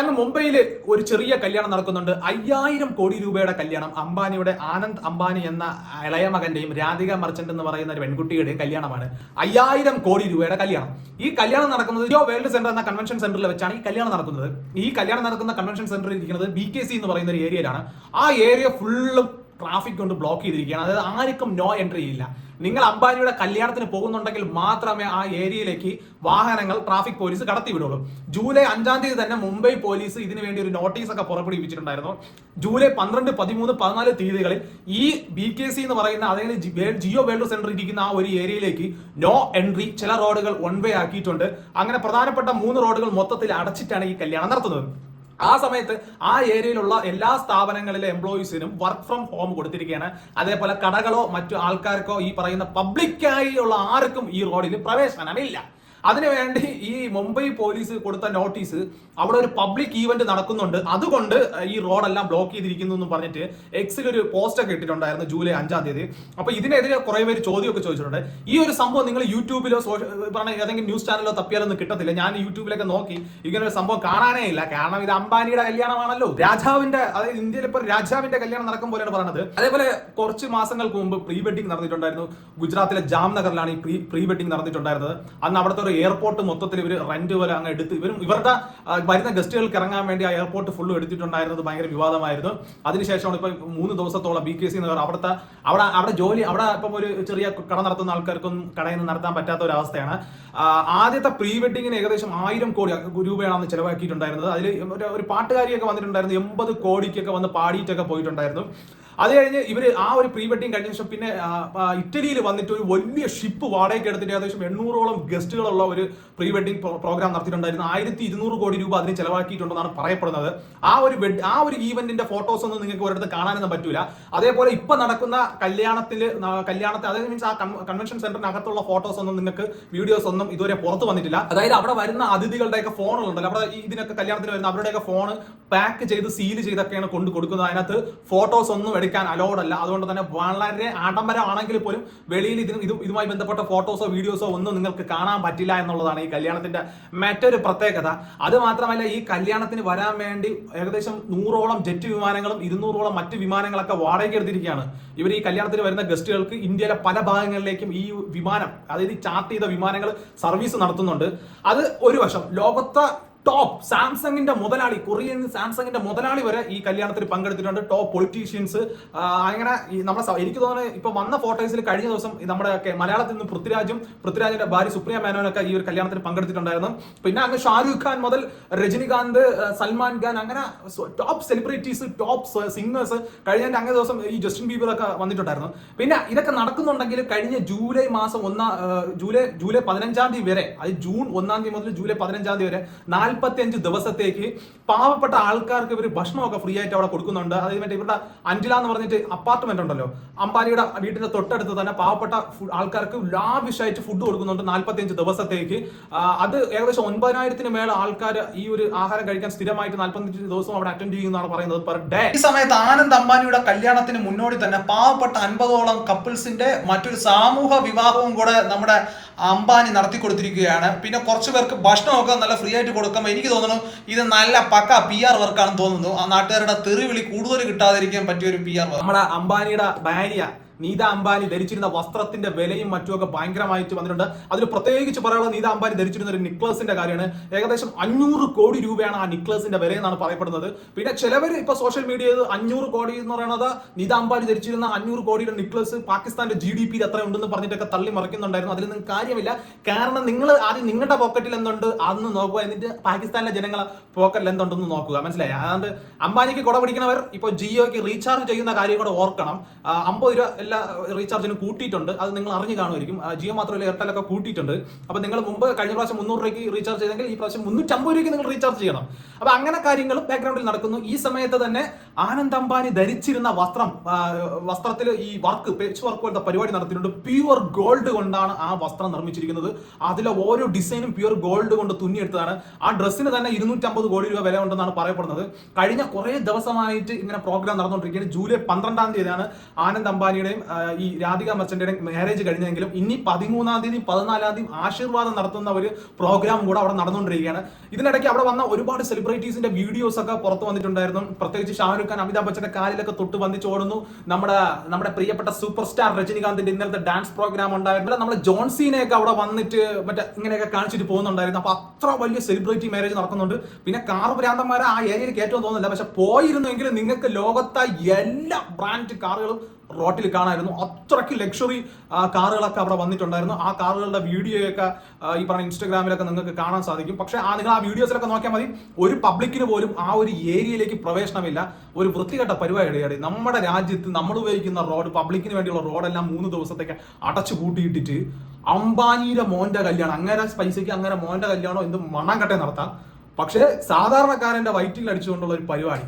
അങ്ങ് മുംബൈയിൽ ഒരു ചെറിയ കല്യാണം നടക്കുന്നുണ്ട്. അയ്യായിരം കോടി രൂപയുടെ കല്യാണം. അംബാനിയുടെ ആനന്ദ് അംബാനി എന്ന ഇളയ മകന്റെയും രാധിക മർച്ചന്റ് എന്ന് പറയുന്ന ഒരു പെൺകുട്ടിയുടെയും കല്യാണമാണ്. അയ്യായിരം കോടി രൂപയുടെ കല്യാണം. ഈ കല്യാണം നടക്കുന്നത് ജോ വേൾഡ് സെന്റർ എന്ന കൺവെൻഷൻ സെന്ററിൽ വെച്ചാണ് ഈ കല്യാണം നടക്കുന്നത്. ഈ കല്യാണം നടക്കുന്ന കൺവെൻഷൻ സെന്ററിൽ ഇരിക്കുന്നത് ബി കെ സി എന്ന് പറയുന്ന ഒരു ഏരിയയിലാണ് ആ ഏരിയ ഫുള്ളും ട്രാഫിക് കൊണ്ട് ബ്ലോക്ക് ചെയ്തിരിക്കുകയാണ്. അതായത് ആർക്കും നോ എൻട്രി ഇല്ല. നിങ്ങൾ അംബാനിയുടെ കല്യാണത്തിന് പോകുന്നുണ്ടെങ്കിൽ മാത്രമേ ആ ഏരിയയിലേക്ക് വാഹനങ്ങൾ ട്രാഫിക് പോലീസ് കടത്തി വിടുള്ളൂ ജൂലൈ അഞ്ചാം തീയതി തന്നെ മുംബൈ പോലീസ് ഇതിനു വേണ്ടി ഒരു നോട്ടീസ് ഒക്കെ പുറപ്പെടുവിച്ചിട്ടുണ്ടായിരുന്നു. ജൂലൈ പന്ത്രണ്ട് പതിമൂന്ന് പതിനാല് തീയതികളിൽ ഈ ബി കെ സി എന്ന് പറയുന്ന അതായത് ജിയോ വേൾഡ് സെന്റർ ഇരിക്കുന്ന ആ ഒരു ഏരിയയിലേക്ക് നോ എൻട്രി ചില റോഡുകൾ വൺ വേ ആക്കിയിട്ടുണ്ട്. അങ്ങനെ പ്രധാനപ്പെട്ട മൂന്ന് റോഡുകൾ മൊത്തത്തിൽ അടച്ചിട്ടാണ് ഈ കല്യാണം നടത്തുന്നത്. ആ സമയത്ത് ആ ഏരിയയിലുള്ള എല്ലാ സ്ഥാപനങ്ങളിലെ എംപ്ലോയീസിനും വർക്ക് ഫ്രം ഹോം കൊടുത്തിരിക്കുകയാണ്. അതേപോലെ കടകളോ മറ്റു ആൾക്കാർക്കോ ഈ പറയുന്ന പബ്ലിക്കായി ഉള്ള ആർക്കും ഈ റോഡിൽ പ്രവേശനമില്ല. അതിനുവേണ്ടി ഈ മുംബൈ പോലീസ് കൊടുത്ത നോട്ടീസ് അവിടെ ഒരു പബ്ലിക് ഈവന്റ് നടക്കുന്നുണ്ട്. അതുകൊണ്ട് ഈ റോഡെല്ലാം ബ്ലോക്ക് ചെയ്തിരിക്കുന്നു എന്ന് പറഞ്ഞിട്ട് എക്സിൽ ഒരു പോസ്റ്റ് ഒക്കെ ഇട്ടിട്ടുണ്ടായിരുന്നു ജൂലൈ അഞ്ചാം തീയതി. അപ്പൊ ഇതിനെതിരെ കുറെ പേര് ചോദ്യമൊക്കെ ചോദിച്ചിട്ടുണ്ട്. ഈ ഒരു സംഭവം നിങ്ങൾ യൂട്യൂബിലോ സോഷ്യൽ പറഞ്ഞ ഏതെങ്കിലും ന്യൂസ് ചാനലിലോ തപ്പിയാലൊന്നും കിട്ടത്തില്ല. ഞാൻ യൂട്യൂബിലൊക്കെ നോക്കി ഇങ്ങനെ ഒരു സംഭവം കാണാനേ ഇല്ല. കാരണം ഇത് അംബാനിയുടെ കല്യാണമാണല്ലോ. രാജാവിന്റെ അതായത് ഇന്ത്യയിൽ ഇപ്പോൾ രാജാവിന്റെ കല്യാണം നടക്കും പോലെയാണ് പറയുന്നത് അതേപോലെ കുറച്ച് മാസങ്ങൾക്ക് മുമ്പ് പ്രീ വെഡിങ് നടന്നിട്ടുണ്ടായിരുന്നു. ഗുജറാത്തിലെ ജാംനഗറിലാണ് ഈ പ്രീ പ്രീ വെഡിങ് നടന്നിട്ടുണ്ടായിരുന്നത്. അന്ന് അവിടുത്തെ ഒരു എയർപോർട്ട് മൊത്തത്തിൽ ഇവർ റെന്റ് പോലെ അങ്ങ് എടുത്ത് ഇവരും ഇവരുടെ വരുന്ന ഗസ്റ്റുകൾക്ക് ഇറങ്ങാൻ വേണ്ടി ആ എയർപോർട്ട് ഫുള്ള് എടുത്തിട്ടുണ്ടായിരുന്നത് ഭയങ്കര വിവാദമായിരുന്നു. അതിനുശേഷമാണ് ഇപ്പൊ മൂന്ന് ദിവസത്തോളം ബി കെ സി എന്ന് നഗർ അവിടുത്തെ അവിടെ അവിടെ ജോലി അവിടെ ഇപ്പം ഒരു ചെറിയ കട നടത്തുന്ന ആൾക്കാർക്കും കടയിൽ നിന്ന് നടത്താൻ പറ്റാത്ത ഒരു അവസ്ഥയാണ് ആദ്യത്തെ പ്രീ വെഡിങ്ങിന് ഏകദേശം ആയിരം കോടി രൂപയാണ് അന്ന് ചെലവാക്കിയിട്ടുണ്ടായിരുന്നത് അതിൽ ഒരു പാട്ടുകാരിയൊക്കെ വന്നിട്ടുണ്ടായിരുന്നു. എൺപത് കോടിക്കൊക്കെ വന്ന് പാടിയിട്ടൊക്കെ പോയിട്ടുണ്ടായിരുന്നു. അത് കഴിഞ്ഞ് ഇവർ ആ ഒരു പ്രീ വെഡിങ് കഴിഞ്ഞ ശേഷം പിന്നെ ഇറ്റലിയിൽ വന്നിട്ട് ഒരു വലിയ ഷിപ്പ് വാടകയ്ക്ക് എടുത്തിട്ട് ഏകദേശം എണ്ണൂറോളം ഗസ്റ്റുകളുള്ള ഒരു പ്രീ വെഡിങ് പ്രോഗ്രാം നടത്തിയിട്ടുണ്ടായിരുന്നു. ആയിരത്തി ഇരുന്നൂറ് കോടി രൂപ അതിന് ചെലവാക്കിയിട്ടുണ്ടെന്നാണ് പറയപ്പെടുന്നത്. ആ ഒരു വെഡ് ആ ഒരു ഈവന്റിന്റെ ഫോട്ടോസ് ഒന്നും നിങ്ങൾക്ക് ഒരിടത്ത് കാണാനൊന്നും പറ്റൂല. അതേപോലെ ഇപ്പൊ നടക്കുന്ന കല്യാണത്തിൽ കല്യാണത്തിൽ അതായത് മീൻസ് ആ കൺവെൻഷൻ സെന്ററിനകത്തുള്ള ഫോട്ടോസ് ഒന്നും നിങ്ങൾക്ക് വീഡിയോസ് ഒന്നും ഇതുവരെ പുറത്ത് വന്നിട്ടില്ല. അതായത് അവിടെ വരുന്ന അതിഥികളുടെയൊക്കെ ഫോണുകളുണ്ടല്ലോ. അവിടെ ഇതിനൊക്കെ കല്യാണത്തിന് വരുന്ന അവരുടെയൊക്കെ ഫോൺ പാക്ക് ചെയ്ത് സീൽ ചെയ്തൊക്കെയാണ് കൊണ്ട് കൊടുക്കുന്നത്. അതിനകത്ത് ഫോട്ടോസ് ഒന്നും എടുക്കാൻ അലോഡ് അല്ല. അതുകൊണ്ട് തന്നെ വളരെ ആഡംബരമാണെങ്കിൽ പോലും വെളിയിൽ ഇതിന് ഇത് ഇതുമായി ബന്ധപ്പെട്ട ഫോട്ടോസോ വീഡിയോസോ ഒന്നും നിങ്ങൾക്ക് കാണാൻ പറ്റില്ല എന്നുള്ളതാണ് ഈ കല്യാണത്തിന്റെ മറ്റൊരു പ്രത്യേകത. അത് മാത്രമല്ല ഈ കല്യാണത്തിന് വരാൻ വേണ്ടി ഏകദേശം നൂറോളം ജെറ്റ് വിമാനങ്ങളും ഇരുന്നൂറോളം മറ്റ് വിമാനങ്ങളൊക്കെ വാടകയ്ക്ക് എടുത്തിരിക്കുകയാണ്. ഇവർ ഈ കല്യാണത്തിന് വരുന്ന ഗസ്റ്റുകൾക്ക് ഇന്ത്യയിലെ പല ഭാഗങ്ങളിലേക്കും ഈ വിമാനം അതായത് ചാർട്ട് ചെയ്ത വിമാനങ്ങൾ സർവീസ് നടത്തുന്നുണ്ട്. അത് ഒരു വശം ലോകത്തെ ടോപ്പ് സാംസങ്ങിന്റെ മുതലാളി കൊറിയൻ സാംസങ്ങിന്റെ മുതലാളി വരെ ഈ കല്യാണത്തിൽ പങ്കെടുത്തിട്ടുണ്ട്. ടോപ്പ് പൊളിറ്റീഷ്യൻസ് അങ്ങനെ നമ്മുടെ എനിക്ക് തോന്നുന്നത് ഇപ്പൊ വന്ന ഫോട്ടോസിൽ കഴിഞ്ഞ ദിവസം നമ്മുടെ മലയാളത്തിൽ നിന്ന് പൃഥ്വിരാജും പൃഥ്വിരാജിന്റെ ഭാര്യ സുപ്രിയ മേനോനൊക്കെ ഈ ഒരു കല്യാണത്തിൽ പങ്കെടുത്തിട്ടുണ്ടായിരുന്നു. പിന്നെ അങ്ങ് ഷാരൂഖ് ഖാൻ മുതൽ രജനികാന്ത് സൽമാൻ ഖാൻ അങ്ങനെ ടോപ്പ് സെലിബ്രിറ്റീസ് ടോപ്പ് സിംഗേഴ്സ് കഴിഞ്ഞ അങ്ങേ ദിവസം ഈ ജസ്റ്റിൻ ബീബർ ഒക്കെ വന്നിട്ടുണ്ടായിരുന്നു. പിന്നെ ഇതൊക്കെ നടക്കുന്നുണ്ടെങ്കിൽ കഴിഞ്ഞ ജൂലൈ മാസം ഒന്നാം ജൂലൈ ജൂലൈ പതിനഞ്ചാം തീയതി വരെ അത് ജൂൺ ഒന്നാം തീയതി മുതൽ ജൂലൈ പതിനഞ്ചാം തീയതി വരെ നാൽപ്പത്തി അഞ്ച് ദിവസത്തേക്ക് പാവപ്പെട്ട ആൾക്കാർക്ക് ഇവർ ഭക്ഷണമൊക്കെ ഫ്രീ ആയിട്ട് അവിടെ കൊടുക്കുന്നുണ്ട്. അതായത് മറ്റേ ഇവരുടെ അഞ്ചില എന്ന് പറഞ്ഞിട്ട് അപ്പാർട്ട്മെന്റ് ഉണ്ടല്ലോ. അമ്പാരിയുടെ വീട്ടിന്റെ തൊട്ടടുത്ത് തന്നെ പാവപ്പെട്ട ആൾക്കാർക്ക് ലാവിഷായിട്ട് ഫുഡ് കൊടുക്കുന്നുണ്ട് നാൽപ്പത്തി അഞ്ച് ദിവസത്തേക്ക് അത് ഏകദേശം ഒൻപതിനായിരത്തിന് മേലെ ആൾക്കാർ ഈ ഒരു ആഹാരം കഴിക്കാൻ സ്ഥിരമായിട്ട് നാൽപ്പത്തഞ്ച് ദിവസം അവിടെ അറ്റൻഡ് ചെയ്യുന്നതാണ് പറയുന്നത് പെർ ഡേ ഈ സമയത്ത് ആനന്ദ് അംബാനിയുടെ കല്യാണത്തിന് മുന്നോടി തന്നെ പാവപ്പെട്ട അൻപതോളം കപ്പിൾസിന്റെ മറ്റൊരു സാമൂഹ വിവാഹവും കൂടെ നമ്മുടെ അംബാനി നടത്തി കൊടുത്തിരിക്കുകയാണ് പിന്നെ കുറച്ച് പേർക്ക് ഭക്ഷണമൊക്കെ നല്ല ഫ്രീ ആയിട്ട് കൊടുക്കുമ്പോൾ എനിക്ക് തോന്നുന്നു ഇത് നല്ല പക്ക പി ആർ വർക്കാണെന്ന് തോന്നുന്നു. ആ നാട്ടുകാരുടെ തെറിവിളി കൂടുതൽ കിട്ടാതിരിക്കാൻ പറ്റിയ ഒരു പി ആർ വർക്ക് നമ്മുടെ അംബാനിയുടെ ഭാര്യ നീത അംബാനി ധരിച്ചിരുന്ന വസ്ത്രത്തിന്റെ വിലയും മറ്റുമൊക്കെ ഭയങ്കരമായിട്ട് വന്നിട്ടുണ്ട്. അതിൽ പ്രത്യേകിച്ച് പറയാനുള്ളത് നീത അംബാനി ധരിച്ചിരുന്ന ഒരു നിക്ലസിന്റെ കാര്യമാണ്. ഏകദേശം അഞ്ഞൂറ് കോടി രൂപയാണ് ആ നിക്ലസിന്റെ വില എന്നാണ് പറയപ്പെടുന്നത്. പിന്നെ ചിലവർ ഇപ്പൊ സോഷ്യൽ മീഡിയയിൽ അഞ്ഞൂറ് കോടി എന്ന് പറയുന്നത് നീത അംബാനി ധരിച്ചിരുന്ന അഞ്ഞൂറ് കോടിയുടെ നിക്ലസ് പാകിസ്ഥാന്റെ ജി ഡി പിയിൽ എത്ര ഉണ്ടെന്ന് പറഞ്ഞിട്ടൊക്കെ തള്ളി മറിക്കുന്നുണ്ടായിരുന്നു. അതിൽ നിന്നും കാര്യമില്ല. കാരണം നിങ്ങൾ ആദ്യം നിങ്ങളുടെ പോക്കറ്റിൽ എന്തുണ്ട്? അതൊന്ന് നോക്കുക. എന്നിട്ട് പാകിസ്ഥാനിലെ ജനങ്ങളെ പോക്കറ്റിൽ എന്തുണ്ടെന്ന് നോക്കുക. മനസ്സിലായി? അതുകൊണ്ട് അംബാനിക്ക് കുട പിടിക്കുന്നവർ ഇപ്പോൾ ജിയോക്ക് റീചാർജ് ചെയ്യുന്ന കാര്യം കൂടെ ഓർക്കണം. അമ്പത് രൂപ എല്ലാ റീചാർജിനും കൂട്ടിയിട്ടുണ്ട്. അത് നിങ്ങൾ അറിഞ്ഞു കാണുമായിരിക്കും. ജിയോ മാത്രമല്ല എയർടെൽ ഒക്കെ കൂട്ടിയിട്ടുണ്ട്. അപ്പോൾ നിങ്ങൾ മുമ്പ് കഴിഞ്ഞ പ്രാവശ്യം മുന്നൂറ് രൂപയ്ക്ക് റീചാർജ് ചെയ്തെങ്കിൽ ഈ പ്രാവശ്യം മുന്നൂറ്റമ്പത് രൂപയ്ക്ക് നിങ്ങൾ റീചാർജ് ചെയ്യണം. അപ്പോൾ അങ്ങനെ കാര്യങ്ങളും ബാക്ക്ഗ്രൗണ്ടിൽ നടക്കുന്നു. ഈ സമയത്ത് തന്നെ ആനന്ദ് അംബാനി ധരിച്ചിരുന്ന വസ്ത്രം വസ്ത്രത്തിൽ ഈ വർക്ക് പേച്ച് വർക്ക് പോലത്തെ പരിപാടി നടത്തിയിട്ടുണ്ട്. പ്യുവർ ഗോൾഡ് കൊണ്ടാണ് ആ വസ്ത്രം നിർമ്മിച്ചിരിക്കുന്നത്. അതിലെ ഓരോ ഡിസൈനും പ്യുവർ ഗോൾഡ് കൊണ്ട് തുന്നിയെടുത്തതാണ് ആ ഡ്രസ്സിന് തന്നെ ഇരുന്നൂറ്റമ്പത് കോടി രൂപ വില ഉണ്ടെന്നാണ് പറയപ്പെടുന്നത്. കഴിഞ്ഞ കുറേ ദിവസമായിട്ട് ഇങ്ങനെ പ്രോഗ്രാം നടന്നുകൊണ്ടിരിക്കുകയാണ്. ജൂലൈ പന്ത്രണ്ടാം തീയതിയാണ് ആനന്ദ് അംബാനിയുടെയും ആ, ഈ രാധിക മർച്ചന്റെയും മാരേജ് കഴിഞ്ഞെങ്കിലും ഇനി പതിമൂന്നാം തീയതി പതിനാലാം തീയതി ആശീർവാദം നടത്തുന്ന ഒരു പ്രോഗ്രാം കൂടെ അവിടെ നടന്നുകൊണ്ടിരിക്കുകയാണ്. ഇതിനിടയ്ക്ക് അവിടെ വന്ന ഒരുപാട് സെലിബ്രിറ്റീസിന്റെ വീഡിയോസ് ഒക്കെ പുറത്തു വന്നിട്ടുണ്ടായിരുന്നു. പ്രത്യേകിച്ച് ഷാരൂഖ് ഖാൻ അമിതാഭ് ബച്ചന്റെ കാലിലൊക്കെ തൊട്ട് വന്നിച്ച് ഓടുന്നു നമ്മുടെ നമ്മുടെ പ്രിയപ്പെട്ട സൂപ്പർ സ്റ്റാർ രജനികാന്തിന്റെ ഇന്നലത്തെ ഡാൻസ് പ്രോഗ്രാം ഉണ്ടായിരുന്നു. നമ്മുടെ ജോൺസീനെയൊക്കെ അവിടെ വന്നിട്ട് മറ്റേ ഇങ്ങനെയൊക്കെ കാണിച്ചിട്ട് പോകുന്നുണ്ടായിരുന്നു. അപ്പൊ അത്ര വലിയ സെലിബ്രിറ്റി മാരേജ് നടക്കുന്നുണ്ട്. പിന്നെ കാർ ഭ്രാന്തന്മാരെ ആ ഏരിയയിൽ കയറ്റം തോന്നുന്നില്ല. പക്ഷെ പോയിരുന്നെങ്കിൽ നിങ്ങൾക്ക് ലോകത്തെ എല്ലാ ബ്രാൻഡ് കാറുകളും റോട്ടിൽ കാണായിരുന്നു. അത്രയ്ക്ക് ലക്ഷറി കാറുകളൊക്കെ അവിടെ വന്നിട്ടുണ്ടായിരുന്നു. ആ കാറുകളുടെ വീഡിയോയൊക്കെ ഈ പറഞ്ഞ ഇൻസ്റ്റാഗ്രാമിലൊക്കെ നിങ്ങൾക്ക് കാണാൻ സാധിക്കും. പക്ഷേ ആ നിങ്ങൾ ആ വീഡിയോസിലൊക്കെ നോക്കിയാൽ മതി. ഒരു പബ്ലിക്കിന് പോലും ആ ഒരു ഏരിയയിലേക്ക് പ്രവേശനമില്ല. ഒരു വൃത്തികെട്ട പരിപാടിയാണ് നമ്മുടെ രാജ്യത്ത് നമ്മൾ ഉപയോഗിക്കുന്ന റോഡ് പബ്ലിക്കിന് വേണ്ടിയുള്ള റോഡെല്ലാം മൂന്ന് ദിവസത്തേക്ക് അടച്ചു കൂട്ടിയിട്ടിട്ട് അംബാനിയുടെ മോന്റെ കല്യാണം. അങ്ങനെ പൈസയ്ക്ക് അങ്ങനെ മോന്റെ കല്യാണോ എന്ത് കട്ടേ നടത്താം. പക്ഷേ സാധാരണക്കാരന്റെ വയറ്റിൽ അടിച്ചുകൊണ്ടുള്ള ഒരു പരിപാടി.